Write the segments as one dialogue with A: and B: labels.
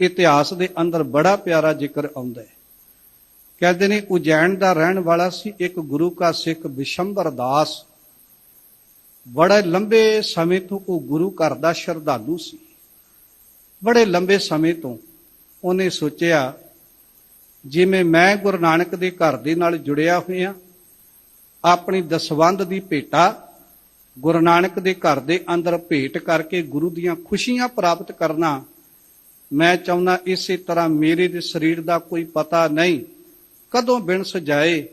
A: ਇਤਿਹਾਸ ਦੇ ਅੰਦਰ ਬੜਾ ਪਿਆਰਾ ਜ਼ਿਕਰ ਆਉਂਦਾ ਹੈ। ਕਹਿੰਦੇ ਨੇ, ਉਜੈਨ ਦਾ ਰਹਿਣ ਵਾਲਾ ਸੀ ਇੱਕ ਗੁਰੂ ਕਾ ਸਿੱਖ ਵਿਸ਼ੰਬਰ ਦਾਸ। ਬੜਾ ਲੰਬੇ ਸਮੇਂ ਤੋਂ ਉਹ ਗੁਰੂ ਘਰ ਦਾ ਸ਼ਰਧਾਲੂ ਸੀ। ਬੜੇ ਲੰਬੇ ਸਮੇਂ ਤੋਂ ਉਹਨੇ ਸੋਚਿਆ, ਜਿਵੇਂ ਮੈਂ ਗੁਰੂ ਨਾਨਕ ਦੇ ਘਰ ਦੇ ਨਾਲ ਜੁੜਿਆ ਹੋਇਆ, ਆਪਣੀ ਦਸਵੰਧ ਦੀ ਭੇਟਾ ਗੁਰੂ ਨਾਨਕ ਦੇ ਘਰ ਦੇ ਅੰਦਰ ਭੇਟ ਕਰਕੇ ਗੁਰੂ ਦੀਆਂ ਖੁਸ਼ੀਆਂ ਪ੍ਰਾਪਤ ਕਰਨਾ ਮੈਂ ਚਾਹੁੰਦਾ ਇਸੇ ਤਰ੍ਹਾਂ ਮੇਰੇ ਦੇ ਸਰੀਰ ਦਾ ਕੋਈ ਪਤਾ ਨਹੀਂ ਕਦੋਂ ਬਿਨ ਸਜਾਏ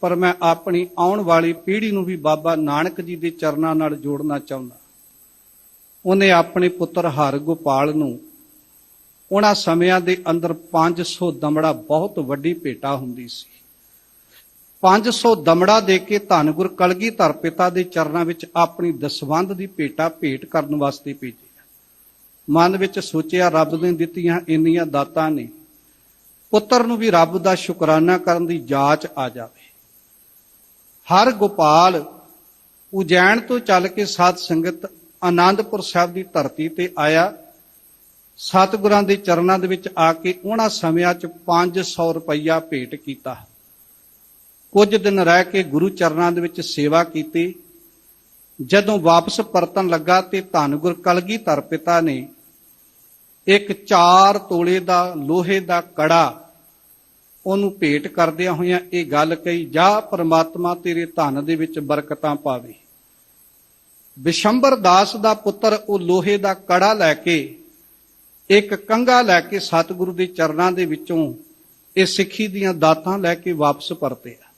A: ਪਰ ਮੈਂ ਆਪਣੀ ਆਉਣ ਵਾਲੀ ਪੀੜ੍ਹੀ ਨੂੰ ਵੀ ਬਾਬਾ ਨਾਨਕ ਜੀ ਦੇ ਚਰਨਾਂ ਨਾਲ ਜੋੜਨਾ ਚਾਹੁੰਦਾ। ਉਹਨੇ ਆਪਣੇ ਪੁੱਤਰ ਹਰਗੋਪਾਲ ਨੂੰ ਉਹਨਾਂ ਸਮਿਆਂ ਦੇ ਅੰਦਰ 500 ਦਮੜਾ ਬਹੁਤ ਵੱਡੀ ਭੇਟਾ ਹੁੰਦੀ ਸੀ। 500 ਦਮੜਾ ਦੇ ਕੇ ਧੰਨ ਧੰਗੁਰ ਕਲਗੀਧਰ ਪਿਤਾ ਦੇ ਚਰਨਾਂ ਵਿੱਚ ਆਪਣੀ ਦਸਵੰਧ ਦੀ ਭੇਟਾ ਭੇਟ ਕਰਨ ਵਾਸਤੇ ਭੇਜੀ। ਮਨ ਵਿੱਚ ਸੋਚਿਆ ਰੱਬ ਨੇ ਦਿੱਤੀਆਂ ਇੰਨੀਆਂ ਦਾਤਾਂ ਨੇ। ਪੁੱਤਰ ਨੂੰ ਵੀ ਰੱਬ ਦਾ ਸ਼ੁਕਰਾਨਾ ਕਰਨ ਦੀ ਜਾਚ ਆ ਜਾਵੇ। ਹਰ ਗੋਪਾਲ ਉਜੈਨ ਤੋਂ ਚੱਲ ਕੇ ਸਾਧ ਸੰਗਤ ਆਨੰਦਪੁਰ ਸਾਹਿਬ ਦੀ ਧਰਤੀ ਤੇ ਆਇਆ। ਸਤਿਗੁਰਾਂ ਦੇ ਚਰਨਾਂ ਦੇ ਵਿੱਚ ਆ ਕੇ ਉਹਨਾਂ ਸਮਿਆਂ 'ਚ 500 ਰੁਪਈਆ ਭੇਟ ਕੀਤਾ। ਕੁਝ ਦਿਨ ਰਹਿ ਕੇ ਗੁਰੂ ਚਰਨਾਂ ਦੇ ਵਿੱਚ ਸੇਵਾ ਕੀਤੀ। ਜਦੋਂ ਵਾਪਸ ਪਰਤਣ ਲੱਗਾ ਤੇ ਧੰਨ ਗੁਰ ਕਲਗੀਧਰ ਪਿਤਾ ਨੇ ਇੱਕ 4 ਤੋਲੇ ਦਾ ਲੋਹੇ ਦਾ ਕੜਾ ਉਹਨੂੰ ਭੇਟ ਕਰਦਿਆਂ ਹੋਇਆਂ ਇਹ ਗੱਲ ਕਹੀ, ਜਾ ਪ੍ਰਮਾਤਮਾ ਤੇਰੇ ਧਨ ਦੇ ਵਿੱਚ ਬਰਕਤਾਂ ਪਾਵੇ। ਵਿਸ਼ੰਬਰ ਦਾਸ ਦਾ ਪੁੱਤਰ ਉਹ ਲੋਹੇ ਦਾ ਕੜਾ ਲੈ ਕੇ, ਇੱਕ ਕੰਗਾ ਲੈ ਕੇ ਸਤਿਗੁਰੂ ਦੇ ਚਰਨਾਂ ਦੇ ਵਿੱਚੋਂ ਇਹ ਸਿੱਖੀ ਦੀਆਂ ਦਾਤਾਂ ਲੈ ਕੇ ਵਾਪਸ ਪਰਤਿਆ।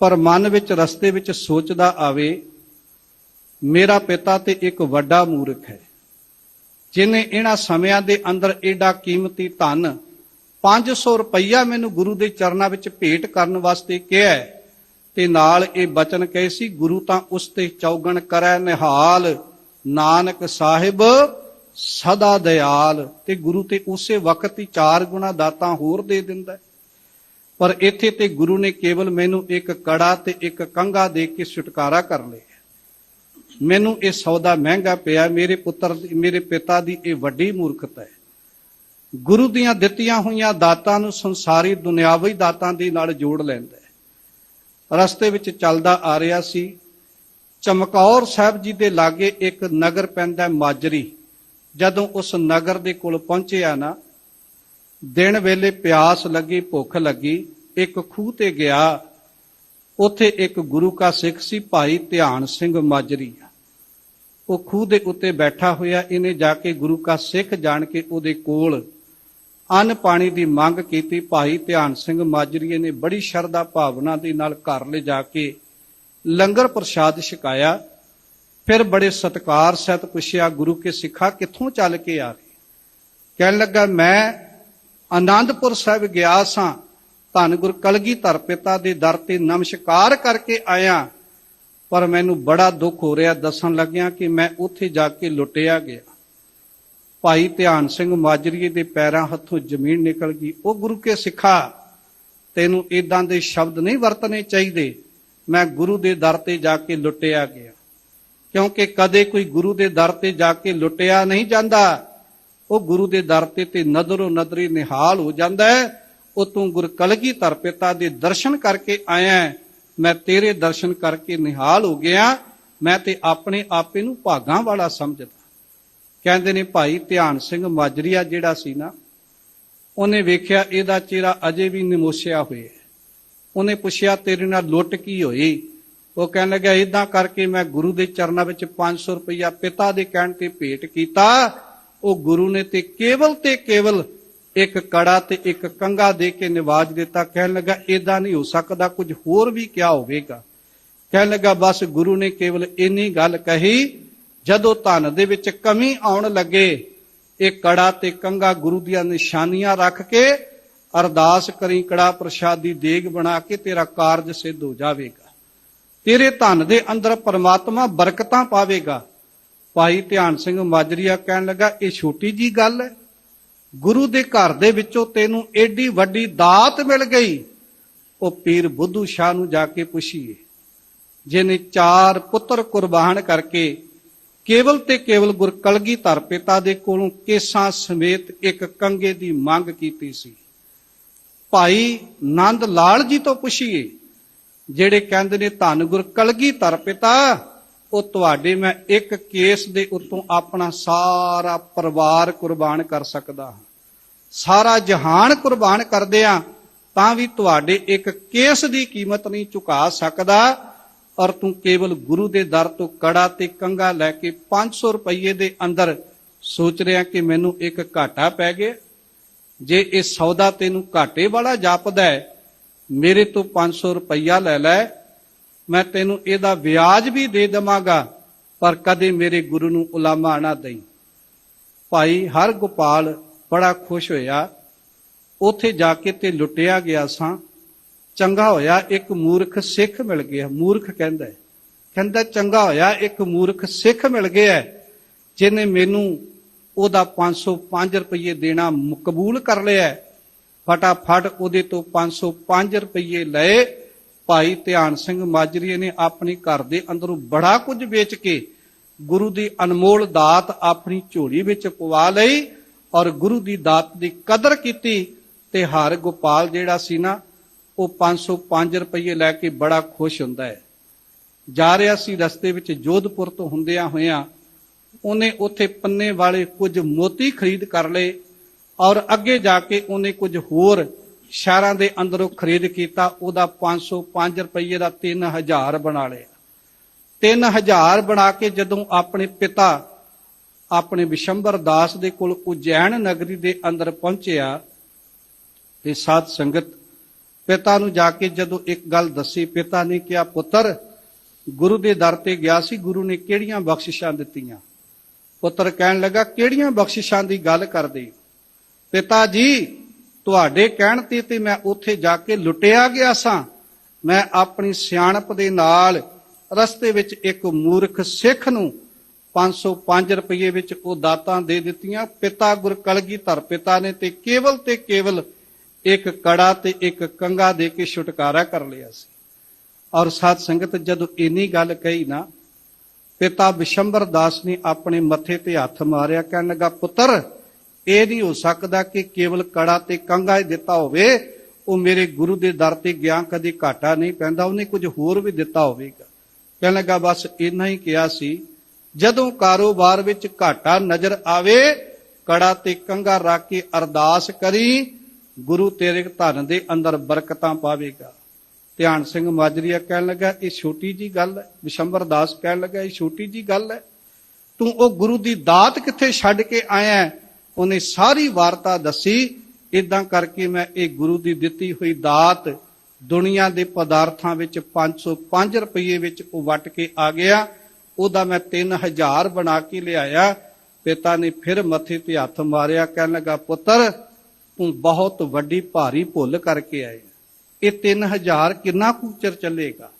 A: ਪਰ ਮਨ ਵਿੱਚ, ਰਸਤੇ ਵਿੱਚ ਸੋਚਦਾ ਆਵੇ, ਮੇਰਾ ਪਿਤਾ ਤੇ ਇੱਕ ਵੱਡਾ ਮੂਰਖ ਹੈ। ਜਿਨੇ ਇਹਨਾਂ ਸਮਿਆਂ ਦੇ ਅੰਦਰ ਏਡਾ ਕੀਮਤੀ ਧਨ 500 ਰੁਪਈਆ ਮੈਨੂੰ ਗੁਰੂ ਦੇ ਚਰਨਾਂ ਵਿੱਚ ਭੇਟ ਕਰਨ ਵਾਸਤੇ ਕਿਹਾ ਤੇ ਨਾਲ ਇਹ ਬਚਨ ਕਹੇ ਸੀ, ਗੁਰੂ ਤਾਂ ਉਸ ਤੇ ਚੌਗਣ ਕਰੈ ਨਿਹਾਲ, ਨਾਨਕ ਸਾਹਿਬ ਸਦਾ ਦਿਆਲ। ਤੇ ਗੁਰੂ ਤੇ ਉਸੇ ਵਕਤ ਹੀ ਚਾਰ ਗੁਣਾ ਦਾਤਾਂ ਹੋਰ ਦੇ ਦਿੰਦਾ ਪਰ ਇੱਥੇ ਤੇ ਗੁਰੂ ਨੇ ਕੇਵਲ ਮੈਨੂੰ ਇੱਕ ਕੜਾ ਤੇ ਇੱਕ ਕੰਗਾ ਦੇ ਕੇ ਛੁਟਕਾਰਾ ਕਰ ਲਿਆ। ਮੈਨੂੰ ਇਹ ਸੌਦਾ ਮਹਿੰਗਾ ਪਿਆ, ਮੇਰੇ ਪੁੱਤਰ ਮੇਰੇ ਪਿਤਾ ਦੀ ਇਹ ਵੱਡੀ ਮੂਰਖਤਾ ਹੈ। ਗੁਰੂ ਦੀਆਂ ਦਿੱਤੀਆਂ ਹੋਈਆਂ ਦਾਤਾਂ ਨੂੰ ਸੰਸਾਰੀ ਦੁਨਿਆਵੀ ਦਾਤਾਂ ਦੇ ਨਾਲ ਜੋੜ ਲੈਂਦਾ ਹੈ। ਰਸਤੇ ਵਿੱਚ ਚੱਲਦਾ ਆ ਰਿਹਾ ਸੀ। ਚਮਕੌਰ ਸਾਹਿਬ ਜੀ ਦੇ ਲਾਗੇ ਇੱਕ ਨਗਰ ਪੈਂਦਾ ਮਾਜਰੀ। ਜਦੋਂ ਉਸ ਨਗਰ ਦੇ ਕੋਲ ਪਹੁੰਚਿਆ ਨਾ, ਦਿਨ ਵੇਲੇ ਪਿਆਸ ਲੱਗੀ, ਭੁੱਖ ਲੱਗੀ, ਇੱਕ ਖੂਹ ਤੇ ਗਿਆ। ਉੱਥੇ ਇੱਕ ਗੁਰੂ ਕਾ ਸਿੱਖ ਸੀ, ਭਾਈ ਧਿਆਨ ਸਿੰਘ ਮਾਜਰੀ ਉਹ ਖੂਹ ਦੇ ਉੱਤੇ ਬੈਠਾ ਹੋਇਆ, ਇਹਨੇ ਜਾ ਕੇ ਗੁਰੂ ਕਾ ਸਿੱਖ ਜਾਣ ਕੇ ਉਹਦੇ ਕੋਲ ਅੰਨ ਪਾਣੀ ਦੀ ਮੰਗ ਕੀਤੀ। ਭਾਈ ਧਿਆਨ ਸਿੰਘ ਮਾਜਰੀਏ ਨੇ ਬੜੀ ਸ਼ਰਧਾ ਭਾਵਨਾ ਦੇ ਨਾਲ ਘਰ ਲੈ ਜਾ ਕੇ ਲੰਗਰ ਪ੍ਰਸ਼ਾਦ ਛਕਾਇਆ। ਫਿਰ ਬੜੇ ਸਤਕਾਰ ਸਹਿਤ ਪੁੱਛਿਆ, ਗੁਰੂ ਕੇ ਸਿੱਖਾ ਕਿੱਥੋਂ ਚੱਲ ਕੇ ਆ ਰਹੇ? ਕਹਿਣ ਲੱਗਾ, ਮੈਂ ਆਨੰਦਪੁਰ ਸਾਹਿਬ ਗਿਆ ਸਾਂ। ਧੰਨ ਗੁਰ ਕਲਗੀਧਰ ਪਿਤਾ ਦੇ ਦਰ ਤੇ ਨਮਸਕਾਰ ਕਰਕੇ ਆਇਆ। ਪਰ ਮੈਨੂੰ ਬੜਾ ਦੁੱਖ ਹੋ ਰਿਹਾ ਦੱਸਣ ਲੱਗਿਆ ਕਿ ਮੈਂ ਉੱਥੇ ਜਾ ਕੇ ਲੁੱਟਿਆ ਗਿਆ। ਭਾਈ ਧਿਆਨ ਸਿੰਘ ਮਾਜਰੀਏ ਦੇ ਪੈਰਾਂ ਹੱਥੋਂ ਜ਼ਮੀਨ ਨਿਕਲ ਗਈ। ਉਹ ਗੁਰੂ ਕੇ ਸਿੱਖਾ। ਤੈਨੂੰ ਇਦਾਂ ਦੇ ਸ਼ਬਦ ਨਹੀਂ ਵਰਤਣੇ ਚਾਹੀਦੇ। ਮੈਂ ਗੁਰੂ ਦੇ ਦਰ ਤੇ ਜਾ ਕੇ ਲੁੱਟਿਆ ਗਿਆ। ਕਿਉਂਕਿ ਕਦੇ ਕੋਈ ਗੁਰੂ ਦੇ ਦਰ ਤੇ ਜਾ ਕੇ ਲੁੱਟਿਆ ਨਹੀਂ ਜਾਂਦਾ। ਉਹ ਗੁਰੂ ਦੇ ਦਰ ਤੇ ਤੇ ਨਦਰੋ ਨਦਰੀ ਨਿਹਾਲ ਹੋ ਜਾਂਦਾ ਹੈ। ਉਹ ਤੂੰ ਗੁਰ ਕਲਗੀਧਰ ਪਿਤਾ ਦੇ ਦਰਸ਼ਨ ਕਰਕੇ ਆਇਆ ਮੈਂ ਤੇਰੇ ਦਰਸ਼ਨ ਕਰਕੇ ਨਿਹਾਲ ਹੋ ਗਿਆ। ਮੈਂ ਤੇ ਆਪਣੇ ਆਪੇ ਨੂੰ ਭਾਗਾਂ ਵਾਲਾ ਸਮਝਦਾ। ਕਹਿੰਦੇ ਨੇ, ਭਾਈ, ਧਿਆਨ ਸਿੰਘ ਮਾਜਰੀਆ ਜਿਹੜਾ ਸੀ ਨਾ, ਉਹਨੇ ਵੇਖਿਆ ਇਹਦਾ ਚਿਹਰਾ ਅਜੇ ਵੀ ਨਿਮੋਸ਼ਿਆ ਹੋਇਆ ਉਹਨੇ ਪੁੱਛਿਆ, ਤੇਰੇ ਨਾਲ ਲੁੱਟ ਕੀ ਹੋਈ? ਉਹ ਕਹਿਣ ਲੱਗਾ ਇਦਾਂ ਕਰਕੇ ਮੈਂ ਗੁਰੂ ਦੇ ਚਰਨਾਂ ਵਿੱਚ 500 ਰੁਪਇਆ ਪਿਤਾ ਦੇ ਕਹਿਣ ਤੇ ਭੇਟ ਕੀਤਾ। ਉਹ ਗੁਰੂ ਨੇ ਤੇ ਕੇਵਲ ਤੇ ਕੇਵਲ ਇੱਕ ਕੜਾ ਤੇ ਇੱਕ ਕੰਗਾ ਦੇ ਕੇ ਨਿਵਾਜ ਦਿੱਤਾ। ਕਹਿਣ ਲੱਗਾ ਇਦਾਂ ਨਹੀਂ ਹੋ ਸਕਦਾ, ਕੁਝ ਹੋਰ ਵੀ ਕਿਆ ਹੋਵੇਗਾ? ਕਹਿਣ ਲੱਗਾ, ਬਸ ਗੁਰੂ ਨੇ ਕੇਵਲ ਇੰਨੀ ਗੱਲ ਕਹੀ, ਜਦੋਂ ਧਨ ਦੇ ਵਿੱਚ ਕਮੀ ਆਉਣ ਲੱਗੇ, ਇਹ ਕੜਾ ਤੇ ਕੰਗਾ ਗੁਰੂ ਦੀਆਂ ਨਿਸ਼ਾਨੀਆਂ ਰੱਖ ਕੇ ਅਰਦਾਸ ਕਰੀ, ਕੜਾ ਪ੍ਰਸ਼ਾਦੀ ਦੇਗ ਬਣਾ ਕੇ ਤੇਰਾ ਕਾਰਜ ਸਿੱਧ ਹੋ ਜਾਵੇਗਾ। ਤੇਰੇ ਧਨ ਦੇ ਅੰਦਰ ਪਰਮਾਤਮਾ ਬਰਕਤਾਂ ਪਾਵੇਗਾ। ਭਾਈ ਧਿਆਨ ਸਿੰਘ ਮਾਜਰੀਆ ਕਹਿਣ ਲੱਗਾ, ਇਹ ਛੋਟੀ ਜੀ ਗੱਲ ਹੈ। ਗੁਰੂ ਦੇ ਘਰ ਦੇ ਵਿੱਚੋਂ ਤੈਨੂੰ ਏਡੀ ਵੱਡੀ ਦਾਤ ਮਿਲ ਗਈ, ਉਹ ਪੀਰ ਬੁੱਧੂ ਸ਼ਾਹ ਨੂੰ ਜਾ ਕੇ ਪੁੱਛੀਏ ਜਿਨੇ ਚਾਰ ਪੁੱਤਰ ਕੁਰਬਾਨ ਕਰਕੇ ਕੇਵਲ ਤੇ ਕੇਵਲ ਗੁਰਕਲਗੀ ਕਲਗੀਧਰ ਪਿਤਾ ਦੇ ਕੋਲੋਂ ਕੇਸਾਂ ਸਮੇਤ ਇੱਕ ਕੰਗੇ ਦੀ ਮੰਗ ਕੀਤੀ ਸੀ। ਭਾਈ ਨੰਦ ਲਾਲ ਜੀ ਤੋਂ ਪੁੱਛੀਏ, ਜਿਹੜੇ ਕਹਿੰਦੇ ਨੇ ਧੰਨ ਗੁਰਕਲਗੀ ਧਰ ਪਿਤਾ ਉਹ ਤੁਹਾਡੇ ਮੈਂ ਇੱਕ ਕੇਸ ਦੇ ਉੱਤੋਂ ਆਪਣਾ ਸਾਰਾ ਪਰਿਵਾਰ ਕੁਰਬਾਨ ਕਰ ਸਕਦਾ ਹਾਂ। ਸਾਰਾ ਜਹਾਨ ਕੁਰਬਾਨ ਕਰਦਿਆਂ ਤਾਂ ਵੀ ਤੁਹਾਡੇ ਇੱਕ ਕੇਸ ਦੀ ਕੀਮਤ ਨਹੀਂ ਚੁਕਾ ਸਕਦਾ। ਔਰ ਤੂੰ ਕੇਵਲ ਗੁਰੂ ਦੇ ਦਰ ਤੋਂ ਕੜਾ ਤੇ ਕੰਗਾ ਲੈ ਕੇ 500 ਰੁਪਏ ਦੇ ਅੰਦਰ ਸੋਚ ਰਿਹਾ ਕਿ ਮੈਨੂੰ ਇੱਕ ਘਾਟਾ ਪੈ ਗਿਆ। ਜੇ ਇਹ ਸੌਦਾ ਤੈਨੂੰ ਘਾਟੇ ਵਾਲਾ ਜਾਪਦਾ ਹੈ, ਮੇਰੇ ਤੋਂ 500 ਰੁਪਈਆ ਲੈ ਲੈ। ਮੈਂ ਤੈਨੂੰ ਇਹਦਾ ਵਿਆਜ ਵੀ ਦੇ ਦੇਵਾਂਗਾ, ਪਰ ਕਦੇ ਮੇਰੇ ਗੁਰੂ ਨੂੰ ਉਲਾਮਾ ਨਾ ਦੇਈ। ਭਾਈ ਹਰ ਗੋਪਾਲ ਬੜਾ ਖੁਸ਼ ਹੋਇਆ। ਉੱਥੇ ਜਾ ਕੇ ਤੇ ਲੁੱਟਿਆ ਗਿਆ ਸਾਂ। ਚੰਗਾ ਹੋਇਆ ਇੱਕ ਮੂਰਖ ਸਿੱਖ ਮਿਲ ਗਿਆ। ਮੂਰਖ ਕਹਿੰਦਾ ਕਹਿੰਦਾ, ਚੰਗਾ ਹੋਇਆ ਇੱਕ ਮੂਰਖ ਸਿੱਖ ਮਿਲ ਗਿਆ ਜਿਹਨੇ ਮੈਨੂੰ ਉਹਦਾ 505 ਰੁਪਏ ਦੇਣਾ ਮਕਬੂਲ ਕਰ ਲਿਆ ਫਟਾਫਟ ਉਹਦੇ ਤੋਂ 505 ਰੁਪਏ ਲਏ। ਭਾਈ ਧਿਆਨ ਸਿੰਘ ਮਾਜਰੀਏ ਨੇ ਆਪਣੀ ਘਰ ਦੇ ਅੰਦਰੋਂ ਬੜਾ ਕੁਝ ਵੇਚ ਕੇ ਗੁਰੂ ਦੀ ਅਨਮੋਲ ਦਾਤ ਆਪਣੀ ਝੋਲੀ ਵਿੱਚ ਪਵਾ ਲਈ ਔਰ ਗੁਰੂ ਦੀ ਦਾਤ ਦੀ ਕਦਰ ਕੀਤੀ ਤੇ ਹਰ ਗੋਪਾਲ ਜਿਹੜਾ ਸੀ ਨਾ, ਉਹ 505 ਰੁਪਏ ਲੈ ਕੇ ਬੜਾ ਖੁਸ਼ ਹੁੰਦਾ ਹੈ। ਜਾ ਰਿਹਾ ਸੀ ਰਸਤੇ ਵਿੱਚ ਜੋਧਪੁਰ ਤੋਂ ਹੁੰਦਿਆਂ ਹੋਇਆਂ, ਉਹਨੇ ਉੱਥੇ ਪੰਨੇ ਵਾਲੇ ਕੁਝ ਮੋਤੀ ਖਰੀਦ ਕਰ ਲਏ ਔਰ ਅੱਗੇ ਜਾ ਕੇ ਉਹਨੇ ਕੁਝ ਹੋਰ ਸ਼ਹਿਰਾਂ ਦੇ ਅੰਦਰੋਂ ਖਰੀਦ ਕੀਤਾ, ਉਹਦਾ 505 ਰੁਪਏ ਦਾ 3000 ਬਣਾ ਲਿਆ। 3000 ਬਣਾ ਕੇ ਜਦੋਂ ਆਪਣੇ ਪਿਤਾ, ਆਪਣੇ ਵਿਸ਼ੰਬਰ ਦਾਸ ਦੇ ਕੋਲ ਉਜੈਨ ਨਗਰੀ ਦੇ ਅੰਦਰ ਪਹੁੰਚਿਆ, ਤੇ ਸਾਧ ਸੰਗਤ ਪਿਤਾ ਨੂੰ ਜਾ ਕੇ ਜਦੋਂ ਇੱਕ ਗੱਲ ਦੱਸੀ, ਪਿਤਾ ਨੇ ਕਿਹਾ, ਪੁੱਤਰ, ਗੁਰੂ ਦੇ ਦਰ ਤੇ ਗਿਆ ਸੀ, ਗੁਰੂ ਨੇ ਕਿਹੜੀਆਂ ਬਖਸ਼ਿਸ਼ਾਂ ਦਿੱਤੀਆਂ? ਪੁੱਤਰ ਕਹਿਣ ਲੱਗਾ, ਕਿਹੜੀਆਂ ਬਖਸ਼ਿਸ਼ਾਂ ਦੀ ਗੱਲ ਕਰਦੇ ਪਿਤਾ ਜੀ ਤੁਹਾਡੇ ਕਹਿਣ ਤੇ ਤੇ ਮੈਂ ਉੱਥੇ ਜਾ ਕੇ ਲੁੱਟਿਆ ਗਿਆ ਸਾਂ। ਮੈਂ ਆਪਣੀ ਸਿਆਣਪ ਦੇ ਨਾਲ ਰਸਤੇ ਵਿੱਚ ਇੱਕ ਮੂਰਖ ਸਿੱਖ ਨੂੰ 505 ਰੁਪਏ ਵਿੱਚ ਉਹ ਦਾਤਾਂ ਦੇ ਦਿੱਤੀਆਂ। ਪਿਤਾ ਗੁਰ ਕਲਗੀਧਰ ਪਿਤਾ ਨੇ ਤੇ ਕੇਵਲ ਤੇ ਕੇਵਲ ਇੱਕ ਕੜਾ ਤੇ ਇੱਕ ਕੰਗਾ ਦੇ ਕੇ ਛੁਟਕਾਰਾ ਕਰ ਲਿਆ ਸੀ। ਔਰ ਸਾਧ ਸੰਗਤ, ਜਦੋਂ ਇੰਨੀ ਗੱਲ ਕਹੀ ਨਾ, ਪਿਤਾ ਵਿਸ਼ੰਬਰ ਦਾਸ ਨੇ ਆਪਣੇ ਮੱਥੇ ਤੇ ਹੱਥ ਮਾਰਿਆ, ਕਹਿਣ ਲੱਗਾ, ਪੁੱਤਰ ਇਹ ਨਹੀਂ ਹੋ ਸਕਦਾ ਕਿ ਕੇਵਲ ਕੜਾ ਤੇ ਕੰਗਾ ਹੀ ਦਿੱਤਾ ਹੋਵੇ, ਉਹ ਮੇਰੇ ਗੁਰੂ ਦੇ ਦਰ ਤੇ ਗਿਆ, ਕਦੇ ਘਾਟਾ ਨਹੀਂ ਪੈਂਦਾ, ਉਹਨੇ ਕੁਝ ਹੋਰ ਵੀ ਦਿੱਤਾ ਹੋਵੇਗਾ। ਕਹਿਣ ਲੱਗਾ ਬਸ ਇੰਨਾ ਹੀ ਕਿਹਾ ਸੀ, ਜਦੋਂ ਕਾਰੋਬਾਰ ਵਿੱਚ ਘਾਟਾ ਨਜ਼ਰ ਆਵੇ, ਕੜਾ ਤੇ ਕੰਗਾ ਰੱਖ ਕੇ ਅਰਦਾਸ ਕਰੀ, ਗੁਰੂ ਤੇਰੇ ਧਨ ਦੇ ਅੰਦਰ ਬਰਕਤਾਂ ਪਾਵੇਗਾ। ਧਿਆਨ ਸਿੰਘ ਮਾਜਰੀਆ ਕਹਿਣ ਲੱਗਾ, ਇਹ ਛੋਟੀ ਜੀ ਗੱਲ ਹੈ। ਵਿਸ਼ੰਬਰ ਦਾਸ ਕਹਿਣ ਲੱਗਾ, ਇਹ ਛੋਟੀ ਜੀ ਗੱਲ ਹੈ। ਤੂੰ ਉਹ ਗੁਰੂ ਦੀ ਦਾਤ ਕਿੱਥੇ ਛੱਡ ਕੇ ਆਇਆ ਉਹਨੇ ਸਾਰੀ ਵਾਰਤਾ ਦੱਸੀ। ਇਦਾਂ ਕਰਕੇ ਮੈਂ ਇਹ ਗੁਰੂ ਦੀ ਦਿੱਤੀ ਹੋਈ ਦਾਤ ਦੁਨੀਆ ਦੇ ਪਦਾਰਥਾਂ ਵਿੱਚ 505 ਰੁਪਏ ਵਿੱਚ ਉਹ ਵਟ ਕੇ ਆ ਗਿਆ। ਉਹਦਾ ਮੈਂ 3000 ਬਣਾ ਕੇ ਲਿਆਇਆ। ਪਿਤਾ ਨੇ ਫਿਰ ਮੱਥੇ ਤੇ ਹੱਥ ਮਾਰਿਆ, ਕਹਿਣ ਲੱਗਾ, ਪੁੱਤਰ, ਤੂੰ ਬਹੁਤ ਵੱਡੀ ਭਾਰੀ ਭੁੱਲ ਕਰਕੇ ਆਏ ਇਹ 3000 ਕਿੰਨਾ ਕੂਚਰ ਚੱਲੇਗਾ?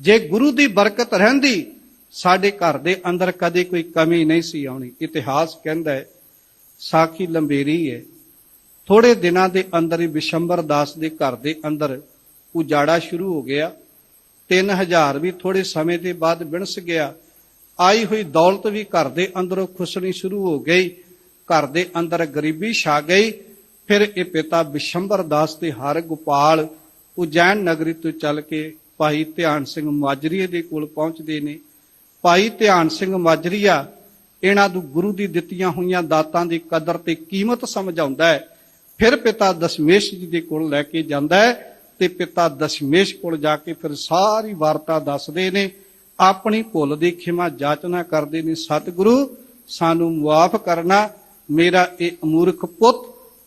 A: ਜੇ ਗੁਰੂ ਦੀ ਬਰਕਤ ਰਹਿੰਦੀ, ਸਾਡੇ ਘਰ ਦੇ ਅੰਦਰ ਕਦੇ ਕੋਈ ਕਮੀ ਨਹੀਂ ਸੀ ਆਉਣੀ। ਇਤਿਹਾਸ ਕਹਿੰਦਾ ਹੈ ਸਾਖੀ ਲੰਬੇਰੀ ਹੈ ਥੋੜੇ ਦਿਨਾਂ ਦੇ ਅੰਦਰ ਹੀ ਵਿਸ਼ੰਬਰ ਦਾਸ ਦੇ ਘਰ ਦੇ ਅੰਦਰ ਉਜਾੜਾ ਸ਼ੁਰੂ ਹੋ ਗਿਆ। 3000 ਵੀ ਥੋੜੇ ਸਮੇਂ ਦੇ ਬਾਅਦ ਵਿਣਸ ਗਿਆ। ਆਈ ਹੋਈ ਦੌਲਤ ਵੀ ਘਰ ਦੇ ਅੰਦਰੋਂ ਖੁਸਣੀ ਸ਼ੁਰੂ ਹੋ ਗਈ। ਘਰ ਦੇ ਅੰਦਰ ਗਰੀਬੀ ਛਾ ਗਈ। ਫਿਰ ਇਹ ਪਿਤਾ ਵਿਸ਼ੰਬਰ ਦਾਸ ਤੇ ਹਰ ਗੋਪਾਲ ਉਜੈਨ ਨਗਰੀ ਤੋਂ ਚੱਲ ਕੇ ਭਾਈ ਧਿਆਨ ਸਿੰਘ ਮਾਜਰੀਏ ਦੇ ਕੋਲ ਪਹੁੰਚਦੇ ਨੇ। ਭਾਈ ਧਿਆਨ ਸਿੰਘ ਮਾਜਰੀਆ ਇਹਨਾਂ ਨੂੰ ਗੁਰੂ ਦੀ ਦਿੱਤੀਆਂ ਹੋਈਆਂ ਦਾਤਾਂ ਦੀ ਕਦਰ ਤੇ ਕੀਮਤ ਸਮਝਾਉਂਦਾ ਹੈ। ਫਿਰ ਪਿਤਾ ਦਸ਼ਮੇਸ਼ ਜੀ ਦੇ ਕੋਲ ਲੈ ਕੇ ਜਾਂਦਾ ਹੈ ਤੇ ਪਿਤਾ ਦਸ਼ਮੇਸ਼ ਕੋਲ ਜਾ ਕੇ ਫਿਰ ਸਾਰੀ ਵਾਰਤਾ ਦੱਸਦੇ ਨੇ, ਆਪਣੀ ਭੁੱਲ ਦੀ ਖਿਮਾ ਜਾਚਨਾ ਕਰਦੇ ਨੇ, ਸਤਿਗੁਰੂ, ਸਾਨੂੰ ਮੁਆਫ ਕਰਨਾ, ਮੇਰਾ ਇਹ ਅਮੂਰਖ ਪੁੱਤ,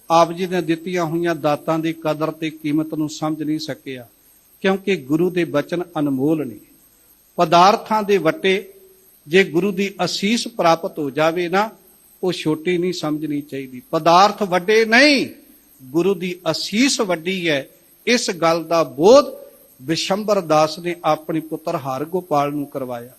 A: ਆਪ ਜੀ ਨੇ ਦਿੱਤੀਆਂ ਹੋਈਆਂ ਦਾਤਾਂ ਦੀ ਕਦਰ ਤੇ ਕੀਮਤ ਨੂੰ ਸਮਝ ਨਹੀਂ ਸਕਿਆ, ਕਿਉਂਕਿ ਗੁਰੂ ਦੇ ਬਚਨ ਅਨਮੋਲ ਨੇ। ਪਦਾਰਥਾਂ ਦੇ ਵੱਟੇ ਜੇ ਗੁਰੂ ਦੀ ਅਸੀਸ ਪ੍ਰਾਪਤ ਹੋ ਜਾਵੇ ਨਾ, ਉਹ ਛੋਟੀ ਨਹੀਂ ਸਮਝਣੀ ਚਾਹੀਦੀ। ਪਦਾਰਥ ਵੱਡੇ ਨਹੀਂ, ਗੁਰੂ ਦੀ ਅਸੀਸ ਵੱਡੀ ਹੈ। ਇਸ ਗੱਲ ਦਾ ਬੋਧ ਵਿਸ਼ੰਬਰ ਦਾਸ ਨੇ ਆਪਣੇ ਪੁੱਤਰ ਹਰਗੋਪਾਲ ਨੂੰ ਕਰਵਾਇਆ।